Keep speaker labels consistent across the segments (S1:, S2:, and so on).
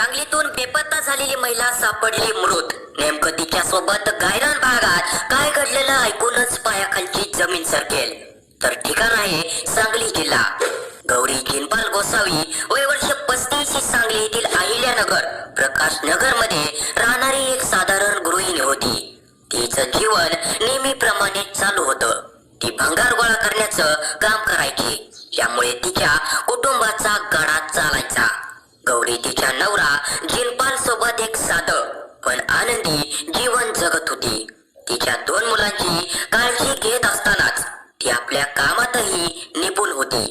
S1: सांगलीतून बेपत्ता झालेली महिला सापडली मृत. नेमकं तिच्या सोबत गायरान भागात काय घडलेलं ऐकूनच पायाखालची जमीन सरकेल. तर ठिकाण आहे सांगली जिल्हा. गौरी जिनपाल गोसावी वय वर्ष पस्तीस ही सांगली येथील अहिल्यानगर प्रकाश नगरमध्ये राहणारी एक साधारण गृहिणी होती. तिचं जीवन नेहमीप्रमाणे चालू होतं. ती भंगार गोळा करण्याचं काम करायची. त्यामुळे तिच्या कुटुंबाचा गडा चालायचा. गौरी तिच्या नवरा जिनपाल सोबत एक साध पण आनंदी जीवन जगत होती. तिच्या दोन मुलांची काळजी घेत असतानाच ती आपल्या कामातही निपुण होती.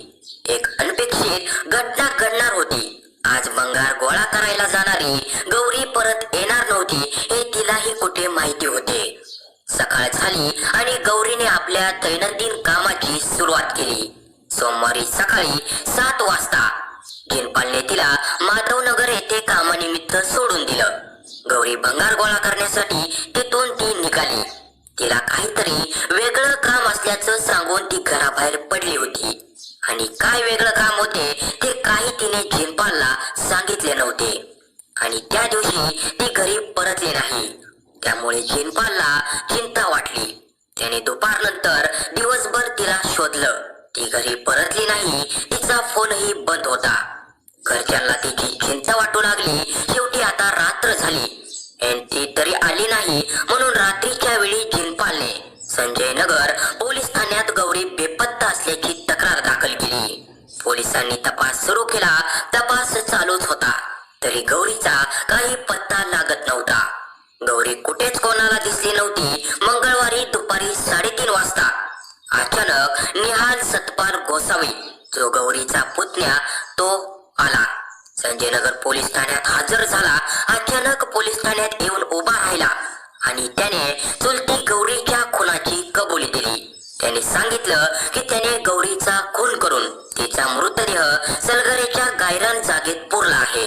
S1: एक अनपेक्षित घटना घडणार होती. आज बंगार गोळा करायला जाणारी गौरी परत येणार नव्हती हे तिलाही कुठे माहिती होते. सकाळ झाली आणि गौरीने आपल्या दैनंदिन कामाची सुरुवात केली. सोमवारी सकाळी सात वाजता जिनपालने तिला माधवनगर येथे कामानिमित्त सोडून दिलं. गौरी भंगार गोळा करण्यासाठी तिथून ती निघाली. तिला काहीतरी वेगळं काम असल्याचं सांगून ती घराबाहेर पडली होती. आणि काय वेगळं काम होते ते काही तिने जिनपालला सांगितले नव्हते. आणि त्या दिवशी ती घरी परतली नाही. त्यामुळे जिनपालला चिंता वाटली. त्याने दुपारनंतर दिवसभर तिला शोधलं. ती घरी परतली नाही तिचा फोनही बंद होता. घरच्यांना तिची चिंता वाटू लागली. शेवटी आता रात्र झाली. आणि ती तरी आली नाही म्हणून रात्रीच्या वेळी जिनपालने संजय नगर पोलीस ठाण्यात गौरी बेपत्ता असल्याची तक्रार दाखल केली. पोलिसांनी तपास सुरू केला. तपास चालूच होता. तरी गौरीचा काही पत्ता लागत नव्हता. गौरी कुठेच कोणाला दिसली नव्हती. मंगळवारी दुपारी साडेतीन वाजता. अचानक निहाल सतपाल गोसावी जो गौरीचा पुतण्या तो आला. संजयनगर पोलीस ठाण्यात हजर झाला. अचानक पोलीस ठाण्यात येऊन उभा राहिला आणि त्याने चुलती गौरीच्या खुनाची कबुली दिली. त्याने सांगितलं की त्याने गौरीचा खून करून तिचा मृतदेह सलगरेच्या गायरान जागेत पुरला आहे.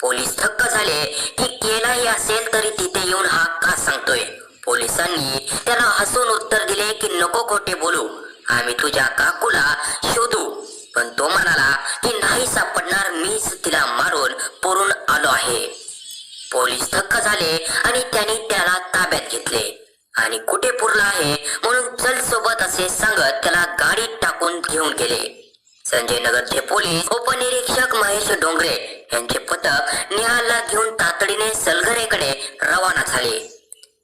S1: पोलीस थक्क झाले की केलाही असेल तरी तिथे येऊन हा का सांगतोय. पोलिसांनी त्याला हसून उत्तर दिले की नको खोटे बोलू. आम्ही तुझ्या काकूला शोधू. पण तो म्हणाला की नाही सापडणार मीच तिला मारून पुरून आलो आहे. पोलीस थक्क झाले आणि त्यांनी त्याला ताब्यात घेतले. आणि कुठे पुरला आहे म्हणून चल सोबत असे सांगत त्याला गाडीत टाकून घेऊन गेले. संजय नगरचे पोलीस उपनिरीक्षक महेश डोंगरे यांचे पथक निहालला घेऊन तातडीने सलगरेकडे रवाना झाले.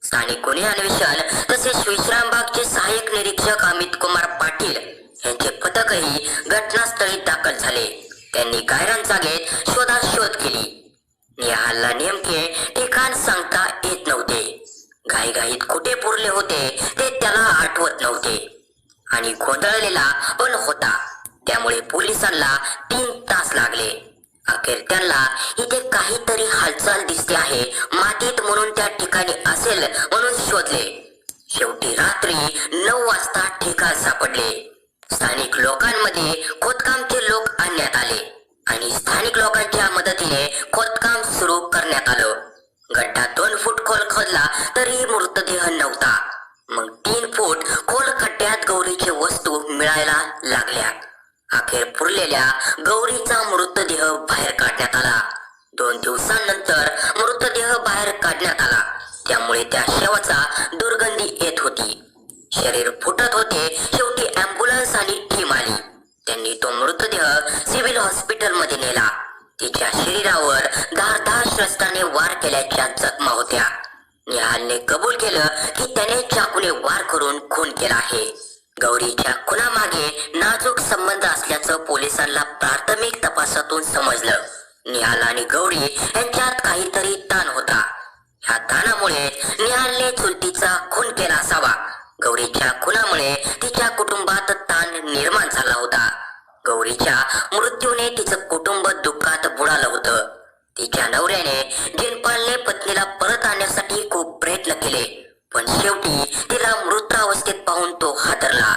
S1: स्थानिक गुन्हे अन्वेषण तसेच विश्रामबागचे सहाय्यक निरीक्षक अमित कुमार पाटील यांचे पथकही घटनास्थळी दाखल झाले. त्यांनी गायरांचा जागेत शोधाशोध केली. निहालला नेमके ठिकाण सांगता येत नव्हते. घाईघाईत कुठे पुरले होते ते त्याला आठवत नव्हते. आणि गोंधळलेला पण होता. त्यामुळे पोलिसांना तीन तास लागले. अखेर त्यांना इथे काहीतरी हालचाल दिसते आहे मातीत म्हणून त्या ठिकाणी असेल म्हणून शोधले. शेवटी रात्री नऊ वाजता ठिकाण सापडले. स्थानिक लोकांमध्ये खोदकामचे लोक आणण्यात आले आणि स्थानिक लोकांच्या मदतीने खोदकाम सुरू करण्यात आलं. गड्डा दोन फूट खोल खोदला तरी मृतदेह नव्हता. मग तीन फूट खोल खड्ड्यात गौरीची वस्तू मिळायला लागल्या. अखेर पुरलेल्या गौरीचा मृतदेह बाहेर काढण्यात आला. दोन दिवसांनंतर मृतदेह बाहेर काढण्यात आला. त्यामुळे त्या शवाचा दुर्गंधी येत होती. शरीर फुटत होते त्यांनी तो मृतदेह सिव्हिल हॉस्पिटलमध्ये नेला. तिच्या शरीरावर धारधार शस्त्राने वार केल्याच्या जखमा होत्या. निहालने कबूल केलं की त्याने चाकूने वार करून खून केला आहे. गौरीच्या खुनामागे नाजूक संबंध असल्याचं पोलिसांना प्राथमिक तपासातून समजलं. निहाल आणि गौरी यांच्यात काहीतरी ताण होता. ह्या ताणामुळे निहालने चुलतीचा खून केला असावा. गौरीच्या खुनामुळे तिच्या कुटुंबात ताण निर्माण झाला होता. गौरीच्या मृत्यूने तिचं कुटुंब दुःखात बुडालं होतं. तिच्या नवऱ्याने जिनपालने पत्नीला परत आणण्यासाठी खूप प्रयत्न केले पण शेवटी तिला मृत अवस्थेत पाहून तो हादरला.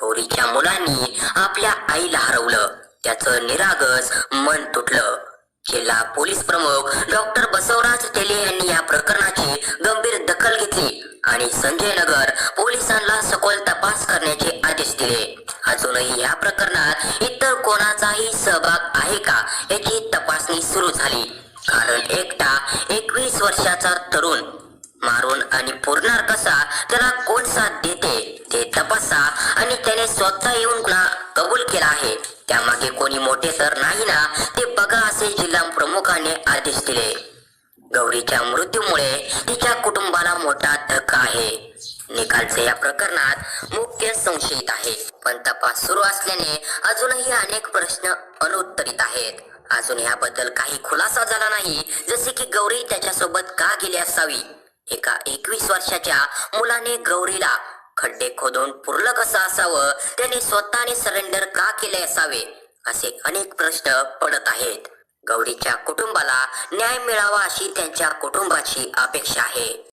S1: गौरीच्या मुलांनी आपल्या आईला हरवलं. त्याचं निरागस मन तुटलं. जिल्हा पोलीस प्रमुख डॉक्टर बसवराज टेले यांनी या प्रकरणाची गंभीर दखल घेतली आणि संजय नगर पोलिसांना सखोल तपास करण्याचे आदेश दिले. अजूनही या प्रकरणात इतर कोणाचाही सहभाग आहे का याची तपासणी सुरू झाली. कारण एकटा एकवीस वर्षाचा तरुण मारून आणि पुरणार कसा त्याला कोण साथ देते ते तपासा आणि त्याने स्वतः येऊन गुन्हा कबूल केला आहे. त्यामागे कोणी मोठे सर नाही ना ते बघा असे जिल्हा प्रमुखाने आदेश दिले. गौरीच्या मृत्यूमुळे तिच्या कुटुंबाला मोठा धक्का आहे. निकालचे या प्रकरणात मुख्य संशयित आहे पण तपास सुरू असल्याने अजूनही अनेक प्रश्न अनुत्तरित आहेत. अजून याबद्दल काही खुलासा झाला नाही जसे की गौरी त्याच्यासोबत का गेली असावी? एका एकवीस वर्षाच्या मुलाने गौरीला खड्डे खोदून पुरलं कसं असावं? त्यांनी स्वतःने सरेंडर का केले असावे? असे अनेक प्रश्न पडत आहेत. गौरीच्या कुटुंबाला न्याय मिळावा अशी त्यांच्या कुटुंबाची अपेक्षा आहे.